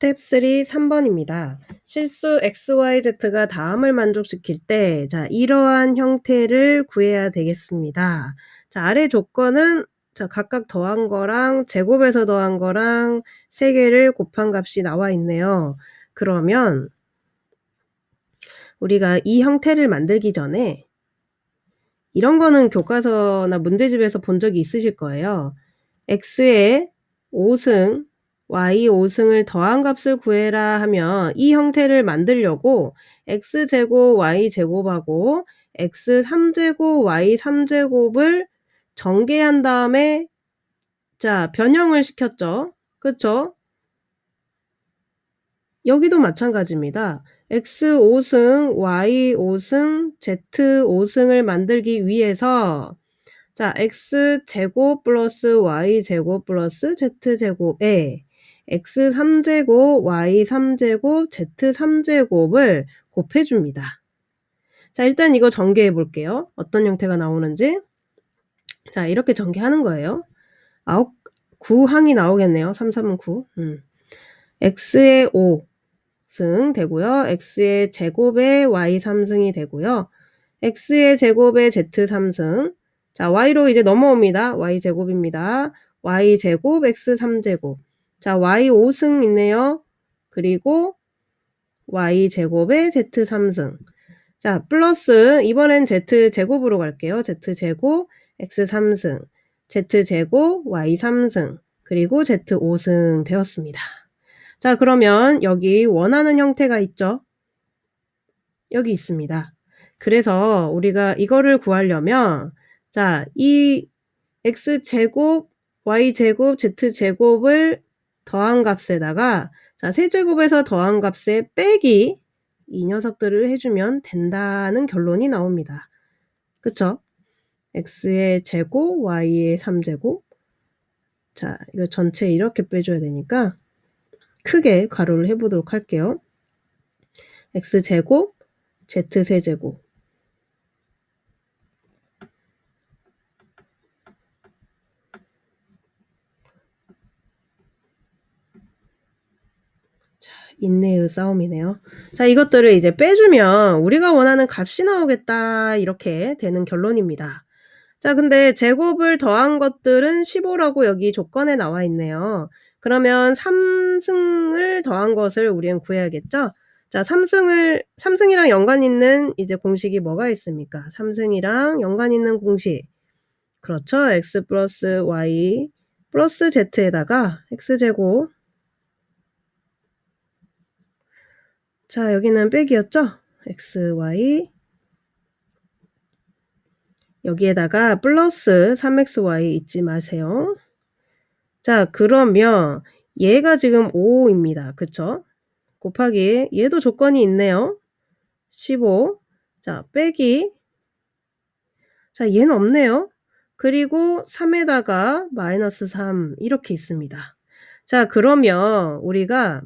스텝 3 3번입니다. 실수 xyz가 다음을 만족시킬 때, 자, 이러한 형태를 구해야 되겠습니다. 자, 아래 조건은 자, 각각 더한 거랑 제곱에서 더한 거랑 세 개를 곱한 값이 나와 있네요. 그러면 우리가 이 형태를 만들기 전에 이런 거는 교과서나 문제집에서 본 적이 있으실 거예요. x의 5승 y 5승을 더한 값을 구해라 하면 이 형태를 만들려고 x제곱 y제곱하고 x 3제곱 y 3제곱을 전개한 다음에 자 변형을 시켰죠. 그쵸? 여기도 마찬가지입니다. x 5승, y 5승, z 5승을 만들기 위해서 자 x 제곱 플러스 y 제곱 플러스 z 제곱에 x 3제곱, y 3제곱, z 3제곱을 곱해줍니다. 자, 일단 이거 전개해 볼게요. 어떤 형태가 나오는지. 자, 이렇게 전개하는 거예요. 아홉, 9항이 나오겠네요. 3, 3은 9. 음. x의 5승 되고요. x의 제곱에 y 3승이 되고요. x의 제곱에 z 3승. 자, y로 이제 넘어옵니다. y 제곱입니다. y 제곱, x 3제곱. 자, y 5승 있네요. 그리고 y 제곱에 z 3승. 자, 플러스 이번엔 z 제곱으로 갈게요. z 제곱, x 3승, z 제곱, y 3승, 그리고 z 5승 되었습니다. 자, 그러면 여기 원하는 형태가 있죠? 여기 있습니다. 그래서 우리가 이거를 구하려면 자, 이 x 제곱, y 제곱, z 제곱을 더한 값에다가 자, 세제곱에서 더한 값에 빼기 이 녀석들을 해주면 된다는 결론이 나옵니다. 그쵸? x의 제곱, y의 3제곱 자, 이거 전체 이렇게 빼줘야 되니까 크게 가로를 해보도록 할게요. x제곱, z세제곱 인내의 싸움이네요. 자, 이것들을 이제 빼주면 우리가 원하는 값이 나오겠다. 이렇게 되는 결론입니다. 자, 근데 제곱을 더한 것들은 15라고 여기 조건에 나와 있네요. 그러면 3승을 더한 것을 우리는 구해야겠죠? 자, 3승을, 3승이랑 연관 있는 이제 공식이 뭐가 있습니까? 3승이랑 연관 있는 공식. 그렇죠. x 플러스 y 플러스 z에다가 x제곱 자, 여기는 빼기였죠? x, y 여기에다가 플러스 3xy 잊지 마세요. 자, 그러면 얘가 지금 5입니다. 그쵸? 곱하기 얘도 조건이 있네요. 15. 자, 빼기. 자, 얘는 없네요. 그리고 3에다가 마이너스 3 이렇게 있습니다. 자, 그러면 우리가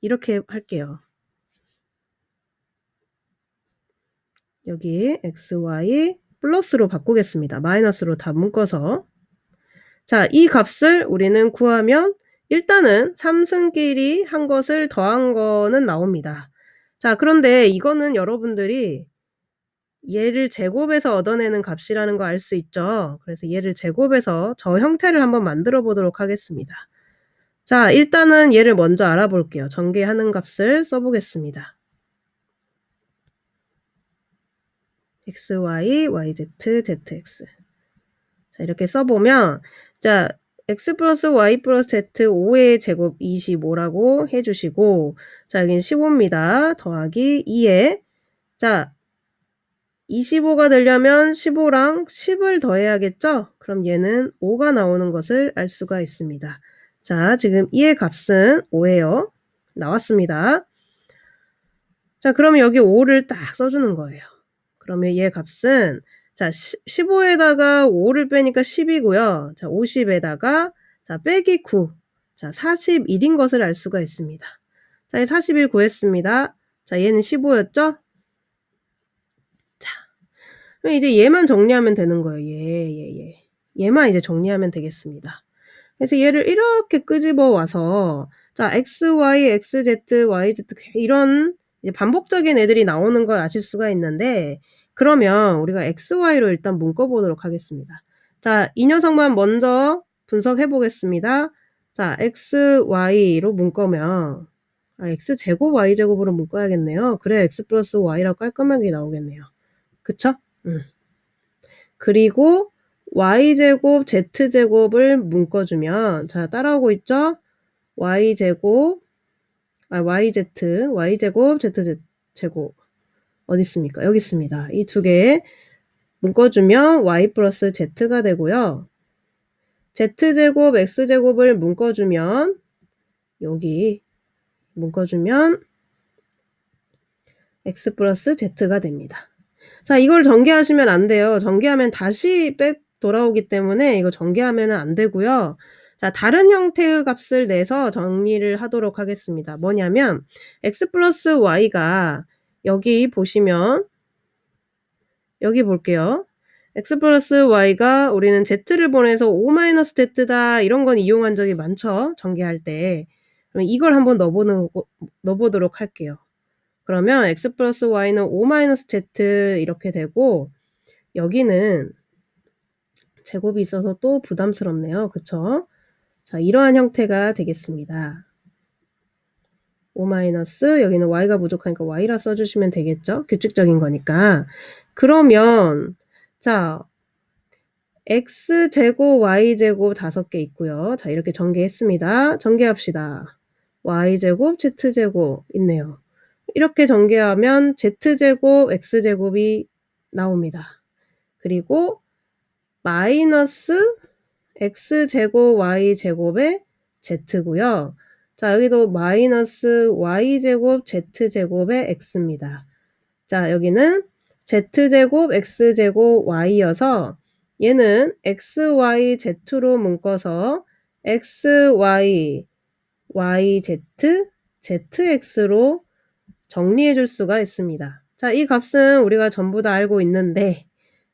이렇게 할게요. 여기 xy 플러스로 바꾸겠습니다. 마이너스로 다 묶어서 자, 이 값을 우리는 구하면 일단은 3승끼리 한 것을 더한 거는 나옵니다. 자, 그런데 이거는 여러분들이 얘를 제곱해서 얻어내는 값이라는 거 알 수 있죠? 그래서 얘를 제곱해서 저 형태를 한번 만들어 보도록 하겠습니다. 자, 일단은 얘를 먼저 알아볼게요. 전개하는 값을 써보겠습니다. x, y, y, z, z, x. 자, 이렇게 써보면, 자, x 플러스 y 플러스 z 5의 제곱 25라고 해주시고, 자, 여기는 15입니다. 더하기 2에, 자, 25가 되려면 15랑 10을 더해야겠죠? 그럼 얘는 5가 나오는 것을 알 수가 있습니다. 자, 지금 2의 값은 5예요. 나왔습니다. 자, 그러면 여기 5를 딱 써주는 거예요. 그러면 얘 값은 자 15에다가 5를 빼니까 10이고요. 자 50에다가 자 빼기 9. 자 41인 것을 알 수가 있습니다. 자 41 구했습니다. 자 얘는 15였죠? 자 그럼 이제 얘만 정리하면 되는 거예요. 얘, 얘, 얘. 얘만 이제 정리하면 되겠습니다. 그래서 얘를 이렇게 끄집어 와서 자, XY, XZ, YZ 이런 이제 반복적인 애들이 나오는 걸 아실 수가 있는데 그러면 우리가 XY로 일단 묶어 보도록 하겠습니다. 자, 이 녀석만 먼저 분석해 보겠습니다. 자, XY로 묶으면 아, X제곱 Y제곱으로 묶어야겠네요. 그래 X 플러스 Y라고 깔끔하게 나오겠네요. 그쵸? 음. 그리고 Y제곱 Z제곱을 묶어주면 자 따라오고 있죠? Y제곱 아 YZ Y제곱 Z제곱 어디 있습니까? 여기 있습니다. 이 두 개 묶어주면 Y 플러스 Z가 되고요. Z제곱 X제곱을 묶어주면 여기 묶어주면 X 플러스 Z가 됩니다. 자, 이걸 전개하시면 안 돼요. 전개하면 다시 백 돌아오기 때문에 이거 전개하면 안 되고요. 자, 다른 형태의 값을 내서 정리를 하도록 하겠습니다. 뭐냐면 x 플러스 y가 여기 보시면 여기 볼게요. x 플러스 y가 우리는 z를 보내서 5-z다 이런 건 이용한 적이 많죠. 전개할 때. 그럼 이걸 한번 넣어보는, 넣어보도록 할게요. 그러면 x 플러스 y는 5-z 이렇게 되고 여기는 제곱이 있어서 또 부담스럽네요. 그쵸? 자, 이러한 형태가 되겠습니다. 5 여기는 y가 부족하니까 y라 써주시면 되겠죠? 규칙적인 거니까. 그러면 자 x제곱 y제곱 다섯 개 있고요. 자 이렇게 전개했습니다. 전개합시다. y제곱 z제곱 있네요. 이렇게 전개하면 z제곱 x제곱이 나옵니다. 그리고 마이너스 x제곱 y제곱의 z고요. 자 여기도 마이너스 y제곱 z제곱의 x입니다. 자 여기는 z제곱 x제곱 y여서 얘는 xyz로 묶어서 xy yz zx로 정리해 줄 수가 있습니다. 자, 이 값은 우리가 전부 다 알고 있는데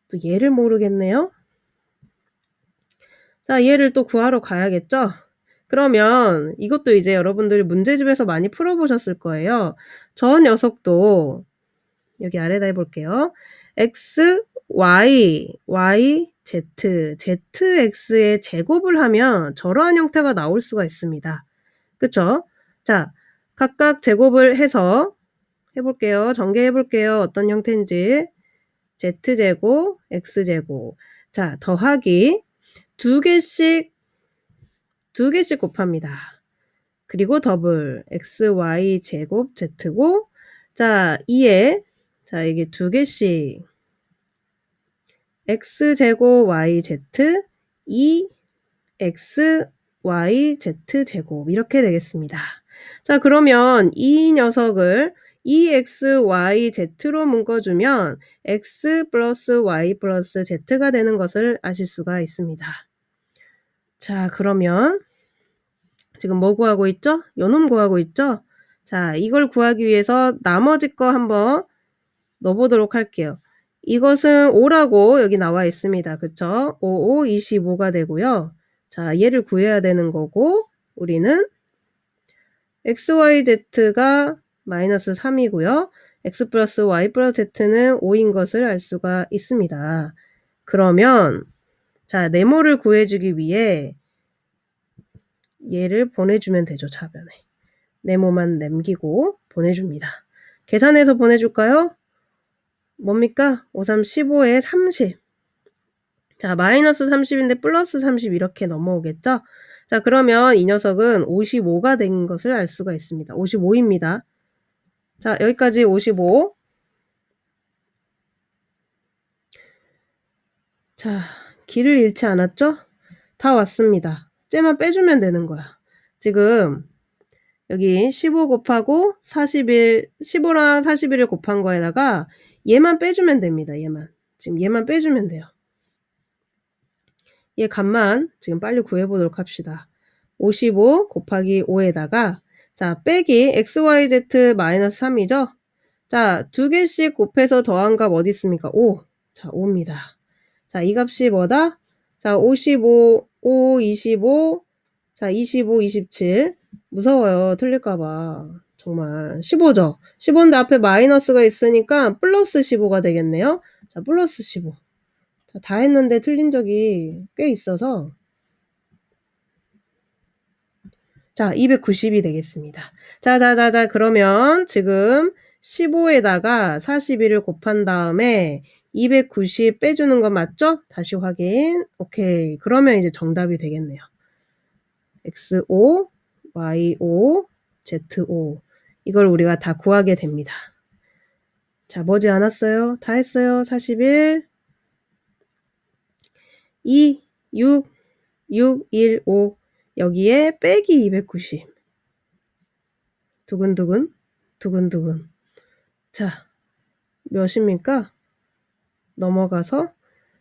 또 얘를 모르겠네요. 자, 얘를 또 구하러 가야겠죠? 그러면 이것도 이제 여러분들이 문제집에서 많이 풀어보셨을 거예요. 저 녀석도 여기 아래다 해볼게요. x, y, y, z, zx의 제곱을 하면 저러한 형태가 나올 수가 있습니다. 그쵸? 자, 각각 제곱을 해서 해볼게요. 전개해볼게요. 어떤 형태인지. z제곱, x제곱. 자, 더하기 두 개씩, 두 개씩 곱합니다. 그리고 더블, xy 제곱 z고, 자, 2에, 자, 이게 두 개씩, x제곱 yz, 2, x, y, z 제곱. 이렇게 되겠습니다. 자, 그러면 이 녀석을 EXYZ로 묶어주면 X 플러스 Y 플러스 Z가 되는 것을 아실 수가 있습니다. 자, 그러면 지금 뭐 구하고 있죠? 요놈 구하고 있죠? 자, 이걸 구하기 위해서 나머지 거 한번 넣어보도록 할게요. 이것은 5라고 여기 나와 있습니다. 그쵸? 5, 5, 25가 되고요. 자, 얘를 구해야 되는 거고, 우리는 XYZ가 마이너스 3이고요. x 플러스 y 플러스 z는 5인 것을 알 수가 있습니다. 그러면 자 네모를 구해주기 위해 얘를 보내주면 되죠. 차변에. 네모만 남기고 보내줍니다. 계산해서 보내줄까요? 뭡니까? 5, 3, 15에 30. 자, 마이너스 30인데 플러스 30 이렇게 넘어오겠죠? 자, 그러면 이 녀석은 55가 된 것을 알 수가 있습니다. 55입니다. 자, 여기까지 55. 자, 길을 잃지 않았죠? 다 왔습니다. 쟤만 빼주면 되는 거야. 지금 여기 15 곱하고 41, 15랑 41을 곱한 거에다가 얘만 빼주면 됩니다. 얘만. 지금 얘만 빼주면 돼요. 얘 값만 지금 빨리 구해보도록 합시다. 55 곱하기 5에다가 자, 빼기 xyz 마이너스 3이죠? 자, 두 개씩 곱해서 더한 값 어디 있습니까? 5. 자, 5입니다. 자, 이 값이 뭐다? 자, 55, 5, 25, 자, 25, 27. 무서워요. 틀릴까 봐. 정말. 15죠. 15인데 앞에 마이너스가 있으니까 플러스 15가 되겠네요. 자, 플러스 15. 자, 다 했는데 틀린 적이 꽤 있어서 자, 290이 되겠습니다. 자, 자, 자, 자, 그러면 지금 15에다가 41을 곱한 다음에 290 빼주는 거 맞죠? 다시 확인. 오케이. 그러면 이제 정답이 되겠네요. XO, YO, ZO. 이걸 우리가 다 구하게 됩니다. 자, 머지 않았어요? 다 했어요. 41, 2, 6, 6, 1, 5. 여기에 빼기 290. 두근두근, 두근두근. 자, 몇입니까? 넘어가서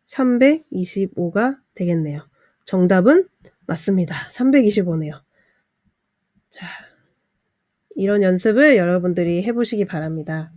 325가 되겠네요. 정답은 맞습니다. 325네요. 자, 이런 연습을 여러분들이 해보시기 바랍니다.